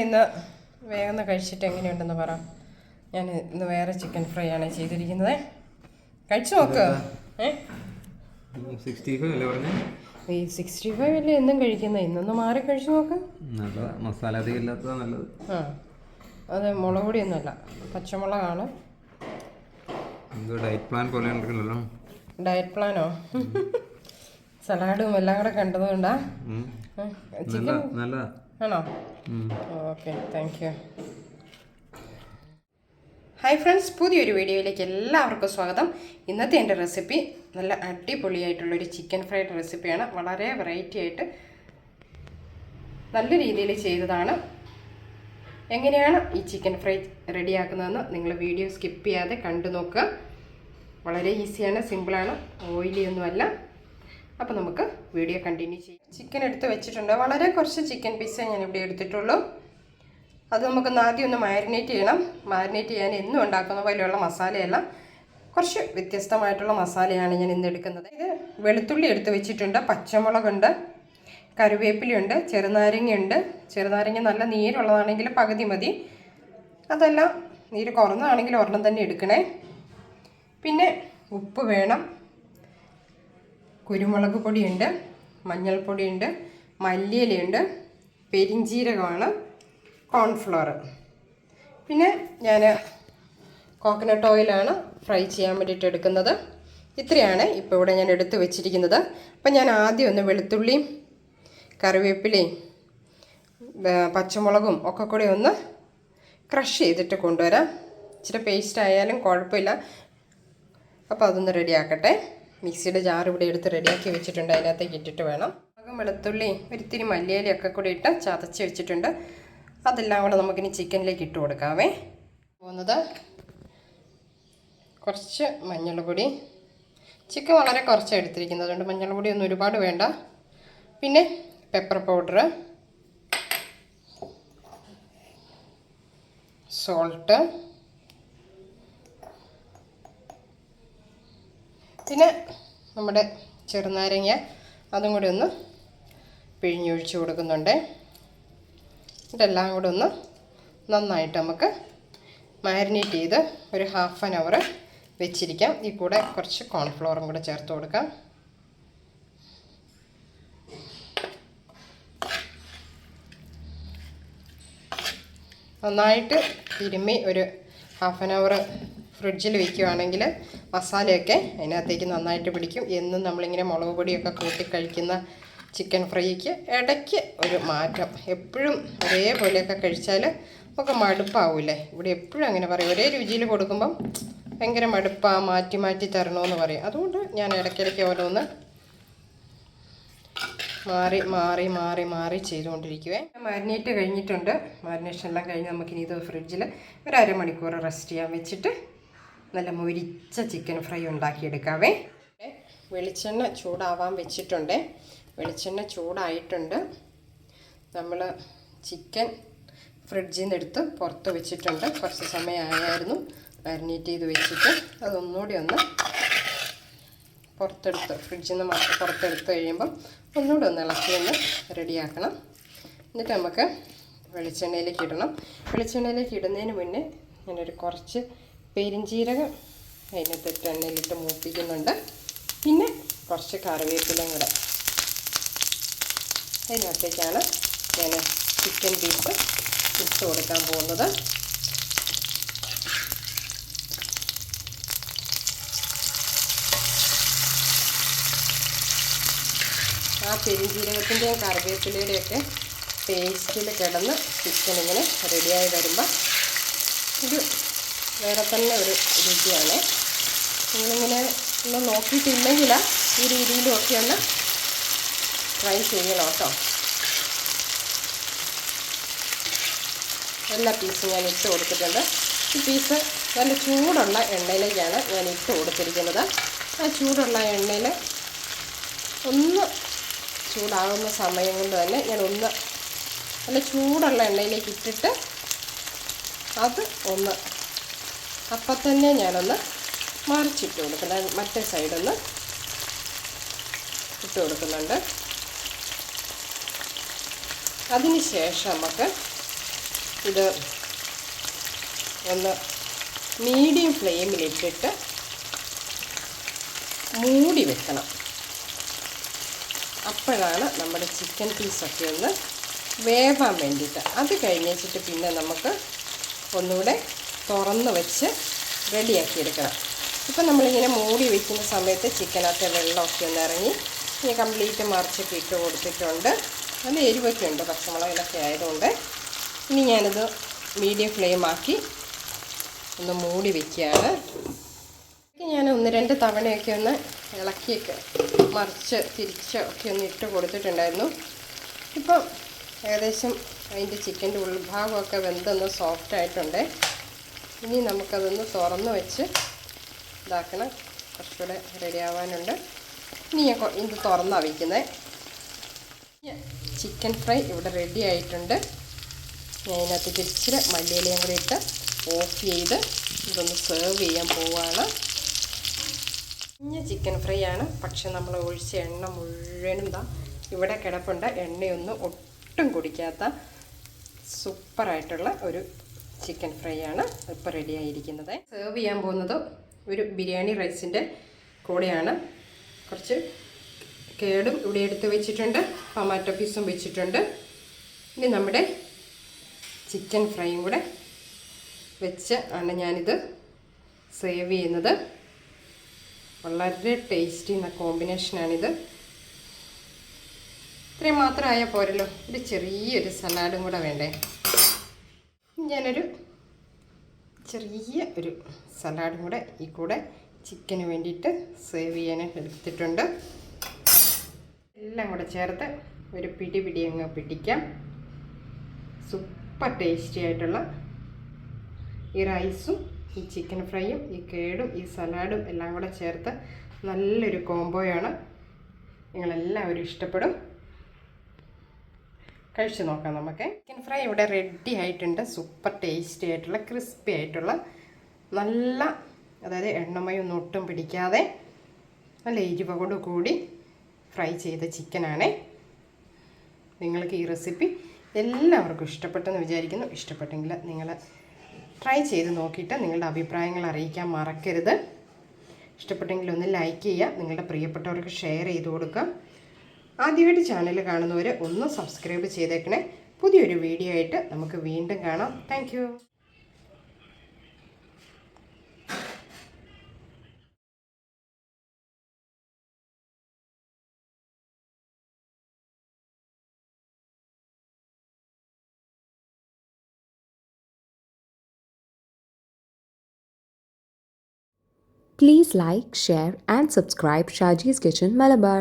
ഇന്ന് വേഗം കഴിച്ചിട്ട് എങ്ങനെയുണ്ടെന്ന് പറ. ഞാൻ ഇന്ന് വേറെ ചിക്കൻ ഫ്രൈ ആണ് ചെയ്തിരിക്കുന്നത്. കഴിച്ചു നോക്ക്. സിക്സ്റ്റി ഫൈവ് അല്ലേ എന്നും കഴിക്കുന്നത് ഇന്നൊന്ന് മാറി കഴിച്ചു നോക്ക്. മസാല നല്ലത്. ആ. അത് മുളക് പൊടിയൊന്നുമല്ല പച്ചമുളകാണ്. ഡയറ്റ് പ്ലാൻ പോലെ ഡയറ്റ് പ്ലാനോ സലാഡും എല്ലാം കൂടെ കണ്ടതുകൊണ്ടാ. ചിക്കൻ നല്ല നല്ലതാ. ആണോ. Okay thank you hi friends പുതിയൊരു വീഡിയോയിലേക്ക് എല്ലാവർക്കും സ്വാഗതം. ഇന്നത്തെ എന്റെ റെസിപ്പി നല്ല അടിപൊളിയായിട്ടുള്ളൊരു ചിക്കൻ ഫ്രൈഡ് റെസിപ്പിയാണ് വളരെ വെറൈറ്റി ആയിട്ട് നല്ല രീതിയിൽ ചെയ്തതാണ്. എങ്ങനെയാണ് ഈ ചിക്കൻ ഫ്രൈ റെഡിയാക്കുന്നതെന്ന് നിങ്ങൾ വീഡിയോ സ്കിപ്പ് ചെയ്യാതെ കണ്ടു നോക്കുക. വളരെ ഈസിയാണ് സിമ്പിളാണ് ഓയിലി ഒന്നുമല്ല. അപ്പോൾ നമുക്ക് വീഡിയോ കണ്ടിന്യൂ ചെയ്യാം. ചിക്കൻ എടുത്ത് വെച്ചിട്ടുണ്ട്. വളരെ കുറച്ച് ചിക്കൻ പീസേ ഇവിടെ എടുത്തിട്ടുള്ളൂ. അത് നമുക്കൊന്ന് ആദ്യം ഒന്ന് മാരിനേറ്റ് ചെയ്യണം. മാരിനേറ്റ് ചെയ്യാൻ എന്നും ഉണ്ടാക്കുന്ന പോലെയുള്ള മസാലയല്ല. കുറച്ച് വ്യത്യസ്തമായിട്ടുള്ള മസാലയാണ് ഞാൻ ഇന്ന് എടുക്കുന്നത്. ഇത് വെളുത്തുള്ളി എടുത്ത് വെച്ചിട്ടുണ്ട്. പച്ചമുളകുണ്ട്. കറിവേപ്പിലയുണ്ട്. ചെറുനാരങ്ങയുണ്ട്. ചെറുനാരങ്ങ നല്ല നീരുള്ളതാണെങ്കിൽ പകുതി മതി. അതല്ല നീര് കുറഞ്ഞതാണെങ്കിൽ ഒരെണ്ണം തന്നെ എടുക്കണേ. പിന്നെ ഉപ്പ് വേണം. കുരുമുളക് പൊടിയുണ്ട് മഞ്ഞൾപ്പൊടിയുണ്ട് മല്ലിയിലയുണ്ട് പെരിഞ്ചീരകമാണ് കോൺഫ്ലോർ പിന്നെ ഞാൻ കോക്കനട്ട് ഓയിലാണ് ഫ്രൈ ചെയ്യാൻ വേണ്ടിയിട്ട് എടുക്കുന്നത്. ഇത്രയാണ് ഇപ്പോൾ ഇവിടെ ഞാൻ എടുത്തു വെച്ചിരിക്കുന്നത്. അപ്പം ഞാൻ ആദ്യം ഒന്ന് വെളുത്തുള്ളിയും കറിവേപ്പിലയും പച്ചമുളകും ഒക്കെ കൂടി ഒന്ന് ക്രഷ് ചെയ്തിട്ട് കൊണ്ടുവരാം. ഇച്ചിരി പേസ്റ്റ് ആയാലും കുഴപ്പമില്ല. അപ്പോൾ അതൊന്ന് റെഡിയാക്കട്ടെ മിക്സിയുടെ ജാർ ഇവിടെ എടുത്ത് റെഡിയാക്കി വെച്ചിട്ടുണ്ട്. അതിനകത്തേക്ക് ഇട്ടിട്ട് വേണം. അകം വെളുത്തുള്ളി ഒരിത്തിരി മല്ലിയിലൊക്കെ കൂടി ഇട്ട് ചതച്ച് വെച്ചിട്ടുണ്ട്. അതെല്ലാം കൂടെ നമുക്കിനി ചിക്കനിലേക്ക് ഇട്ട് കൊടുക്കാവേ. പോകുന്നത് കുറച്ച് മഞ്ഞൾപ്പൊടി. ചിക്കൻ വളരെ കുറച്ച് എടുത്തിരിക്കുന്നത്. അതുകൊണ്ട് മഞ്ഞൾപ്പൊടി ഒന്നും ഒരുപാട് വേണ്ട. പിന്നെ പെപ്പർ പൗഡർ സോൾട്ട് പിന്നെ നമ്മുടെ ചെറുനാരങ്ങ അതും കൂടി ഒന്ന് പിഴിഞ്ഞൊഴിച്ച് കൊടുക്കുന്നുണ്ട്. ഇതെല്ലാം കൂടെ ഒന്ന് നന്നായിട്ട് നമുക്ക് മാരിനേറ്റ് ചെയ്ത് ഒരു ഹാഫ് ആൻ അവർ വെച്ചിരിക്കാം. ഈ കൂടെ കുറച്ച് കോൺഫ്ലോറും കൂടെ ചേർത്ത് കൊടുക്കാം. നന്നായിട്ട് തിരുമ്മി ഒരു ഹാഫ് ആൻ അവർ ഫ്രിഡ്ജിൽ വെക്കുകയാണെങ്കിൽ മസാലയൊക്കെ അതിനകത്തേക്ക് നന്നായിട്ട് പിടിക്കും. എന്നും നമ്മളിങ്ങനെ മുളക് പൊടിയൊക്കെ കൂട്ടി കഴിക്കുന്ന ചിക്കൻ ഫ്രൈക്ക് ഇടയ്ക്ക് ഒരു മാറ്റം. എപ്പോഴും ഒരേപോലെയൊക്കെ കഴിച്ചാൽ ഒക്കെ മടുപ്പാവൂലേ ഇവിടെ എപ്പോഴും അങ്ങനെ പറയും. ഒരേ രുചിയിൽ കൊടുക്കുമ്പം ഭയങ്കര മടുപ്പാ മാറ്റി മാറ്റി തരണമെന്ന് പറയും. അതുകൊണ്ട് ഞാൻ ഇടയ്ക്കിടയ്ക്ക് ഓരോന്ന് മാറി മാറി മാറി മാറി ചെയ്തുകൊണ്ടിരിക്കുവേ. മാരിനേറ്റ് കഴിഞ്ഞിട്ടുണ്ട്. മാരിനേഷൻ എല്ലാം കഴിഞ്ഞ് നമുക്കിനി ഇത് ഫ്രിഡ്ജിൽ ഒരു അരമണിക്കൂർ റെസ്റ്റ് ചെയ്യാൻ വെച്ചിട്ട് നല്ല മൊരിച്ച ചിക്കൻ ഫ്രൈ ഉണ്ടാക്കിയെടുക്കാവേ. വെളിച്ചെണ്ണ ചൂടാവാൻ വെച്ചിട്ടുണ്ട്. വെളിച്ചെണ്ണ ചൂടായിട്ടുണ്ട്. നമ്മൾ ചിക്കൻ ഫ്രിഡ്ജിൽ നിന്ന് എടുത്ത് പുറത്ത് വെച്ചിട്ടുണ്ട്. കുറച്ച് സമയമായിരുന്നു മാരിനേറ്റ് ചെയ്ത് വെച്ചിട്ട്. അതൊന്നുകൂടി ഒന്ന് പുറത്തെടുത്ത് ഫ്രിഡ്ജിൽ നിന്ന് പുറത്തെടുത്ത് കഴിയുമ്പം ഒന്നുകൂടി ഒന്ന് ഇളക്കി ഒന്ന് റെഡിയാക്കണം. എന്നിട്ട് നമുക്ക് വെളിച്ചെണ്ണയിലേക്ക് ഇടണം. വെളിച്ചെണ്ണയിലേക്ക് ഇടുന്നതിന് മുന്നേ ഞാനൊരു കുറച്ച് പെരിഞ്ചീരകം അതിനകത്തിട്ട് എണ്ണയിലിട്ട് മൂപ്പിക്കുന്നുണ്ട്. പിന്നെ കുറച്ച് കറിവേപ്പിലയും കൂടെ. അതിനകത്തേക്കാണ് ഞാൻ ചിക്കൻ പീസ് ഇട്ട് കൊടുക്കാൻ പോകുന്നത്. ആ പെരിഞ്ജീരകത്തിന്റെയും കറിവേപ്പിലയുടെയൊക്കെ പേസ്റ്റിൽ കിടന്ന് ചിക്കൻ ഇങ്ങനെ റെഡിയായി വരുമ്പോൾ ഇത് വേറെ തന്നെ ഒരു രുചിയാണ്. നിങ്ങളിങ്ങനെ ഒന്ന് നോക്കിയിട്ടില്ലെങ്കിൽ ഈ രീതിയിലൊക്കെ ഒന്ന് ട്രൈ ചെയ്യണം കേട്ടോ. എല്ലാ പീസും ഞാൻ ഇട്ട് കൊടുത്തിട്ടുണ്ട്. ഈ പീസ് നല്ല ചൂടുള്ള എണ്ണയിലേക്കാണ് ഞാൻ ഇട്ട് കൊടുത്തിരിക്കുന്നത്. ആ ചൂടുള്ള എണ്ണയിൽ ഒന്ന് ചൂടാകുന്ന സമയം കൊണ്ട് തന്നെ ഞാൻ ഒന്ന് നല്ല ചൂടുള്ള എണ്ണയിലേക്ക് ഇട്ടിട്ട് അത് ഒന്ന് അപ്പം തന്നെ ഞാനൊന്ന് മറിച്ചിട്ട് കൊടുക്കുന്നത് മറ്റേ സൈഡൊന്ന് ഇട്ട് കൊടുക്കുന്നുണ്ട്. അതിന് ശേഷം നമുക്ക് ഇത് ഒന്ന് മീഡിയം ഫ്ലെയിമിലിട്ടിട്ട് മൂടി വെക്കണം. അപ്പോഴാണ് നമ്മുടെ ചിക്കൻ പീസൊക്കെ ഒന്ന് വേവാൻ വേണ്ടിയിട്ട്. അത് കഴിഞ്ഞിട്ട് പിന്നെ നമുക്ക് ഒന്നുകൂടെ തുറന്ന് വെച്ച് റെഡിയാക്കി എടുക്കണം ഇപ്പം നമ്മളിങ്ങനെ മൂടി വയ്ക്കുന്ന സമയത്ത് ചിക്കനകത്തെ വെള്ളമൊക്കെ ഒന്ന് ഇറങ്ങി ഇനി കംപ്ലീറ്റ് മറിച്ചൊക്കെ ഇട്ട് കൊടുത്തിട്ടുണ്ട്. നല്ല എരിവൊക്കെ ഉണ്ട് പച്ചമുളകിലൊക്കെ ആയതുകൊണ്ട്. ഇനി ഞാനിത് മീഡിയം ഫ്ലെയിം ആക്കി ഒന്ന് മൂടി വയ്ക്കുകയാണ് ഞാൻ ഒന്ന് രണ്ട് തവണയൊക്കെ ഒന്ന് ഇളക്കിയൊക്കെ മറിച്ച് തിരിച്ച് ഒക്കെ ഒന്ന് ഇട്ട് കൊടുത്തിട്ടുണ്ടായിരുന്നു. ഇപ്പം ഏകദേശം അതിന്റെ ചിക്കന്റെ ഉൾഭാഗമൊക്കെ വെന്തൊന്ന് സോഫ്റ്റ് ആയിട്ടുണ്ട് ഇനി നമുക്കതൊന്ന് തുറന്ന് വെച്ച് ഇതാക്കണം. കുറച്ചുകൂടെ റെഡി ആവാനുണ്ട്. ഇനി ഞാൻ ഇത് തുറന്നാണ് വയ്ക്കുന്നത് ചിക്കൻ ഫ്രൈ ഇവിടെ റെഡി ആയിട്ടുണ്ട്. ഞാൻ ഇതിനകത്ത് ഇച്ചിരി മല്ലിയിലയും കൂടി ഇട്ട് ഓഫ് ചെയ്ത് ഇതൊന്ന് സെർവ് ചെയ്യാൻ പോവുകയാണ് കുഞ്ഞ ചിക്കൻ ഫ്രൈ ആണ്. പക്ഷെ നമ്മൾ ഒഴിച്ച എണ്ണ മുഴുവനും ദാ ഇവിടെ കിടപ്പുണ്ട്. എണ്ണയൊന്നും ഒട്ടും കുടിക്കാത്ത സൂപ്പറായിട്ടുള്ള ഒരു ചിക്കൻ ഫ്രൈ ആണ് ഇപ്പോൾ റെഡി ആയിരിക്കുന്നത്. സെർവ് ചെയ്യാൻ പോകുന്നത് ഒരു ബിരിയാണി റൈസിന്റെ കൂടെയാണ്. കുറച്ച് കേടും ഇവിടെ എടുത്ത് വെച്ചിട്ടുണ്ട് ടൊമാറ്റോ പീസും വെച്ചിട്ടുണ്ട്. ഇനി നമ്മുടെ ചിക്കൻ ഫ്രൈയും കൂടെ വെച്ച് ആണ് ഞാനിത് സേവ് ചെയ്യുന്നത്. വളരെ ടേസ്റ്റി എന്ന കോമ്പിനേഷനാണിത് ഇത്രയും മാത്രമായാൽ പോരല്ലോ. ഒരു ചെറിയൊരു സലാഡും കൂടെ വേണ്ടേ? ഞാനൊരു ചെറിയ ഒരു സലാഡും കൂടെ ഈ കൂടെ ചിക്കന് വേണ്ടിയിട്ട് സേവ് ചെയ്യാൻ എടുത്തിട്ടുണ്ട്. എല്ലാം കൂടെ ചേർത്ത് ഒരു പിടി പിടി അങ്ങ് പിടിക്കാം. സൂപ്പർ ടേസ്റ്റി ആയിട്ടുള്ള ഈ റൈസും ഈ ചിക്കൻ ഫ്രൈയും ഈ കേടും ഈ സലാഡും എല്ലാം കൂടെ ചേർത്ത് നല്ലൊരു കോംബോയാണ്. നിങ്ങളെല്ലാവരും ഇഷ്ടപ്പെടും. കഴിച്ചു നോക്കാം നമുക്ക്. ചിക്കൻ ഫ്രൈ ഇവിടെ റെഡി ആയിട്ടുണ്ട്. സൂപ്പർ ടേസ്റ്റി ആയിട്ടുള്ള ക്രിസ്പി ആയിട്ടുള്ള നല്ല അതായത് എണ്ണമയൊന്നും ഒട്ടും പിടിക്കാതെ നല്ല എരിവോട് കൂടി ഫ്രൈ ചെയ്ത ചിക്കനാണ് നിങ്ങൾക്ക് ഈ റെസിപ്പി എല്ലാവർക്കും ഇഷ്ടപ്പെട്ടെന്ന് വിചാരിക്കുന്നു. ഇഷ്ടപ്പെട്ടെങ്കിൽ നിങ്ങൾ ട്രൈ ചെയ്ത് നോക്കിയിട്ട് നിങ്ങളുടെ അഭിപ്രായങ്ങൾ അറിയിക്കാൻ മറക്കരുത്. ഇഷ്ടപ്പെട്ടെങ്കിൽ ഒന്ന് ലൈക്ക് ചെയ്യുക. നിങ്ങളുടെ പ്രിയപ്പെട്ടവർക്ക് ഷെയർ ചെയ്ത് കൊടുക്കുക. ആദ്യമായിട്ട് ചാനൽ കാണുന്നവർ ഒന്ന് സബ്സ്ക്രൈബ് ചെയ്തേക്കണേ. പുതിയൊരു വീഡിയോ ആയിട്ട് നമുക്ക് വീണ്ടും കാണാം. Thank Please like, share, and subscribe Shaji's Kitchen Malabar.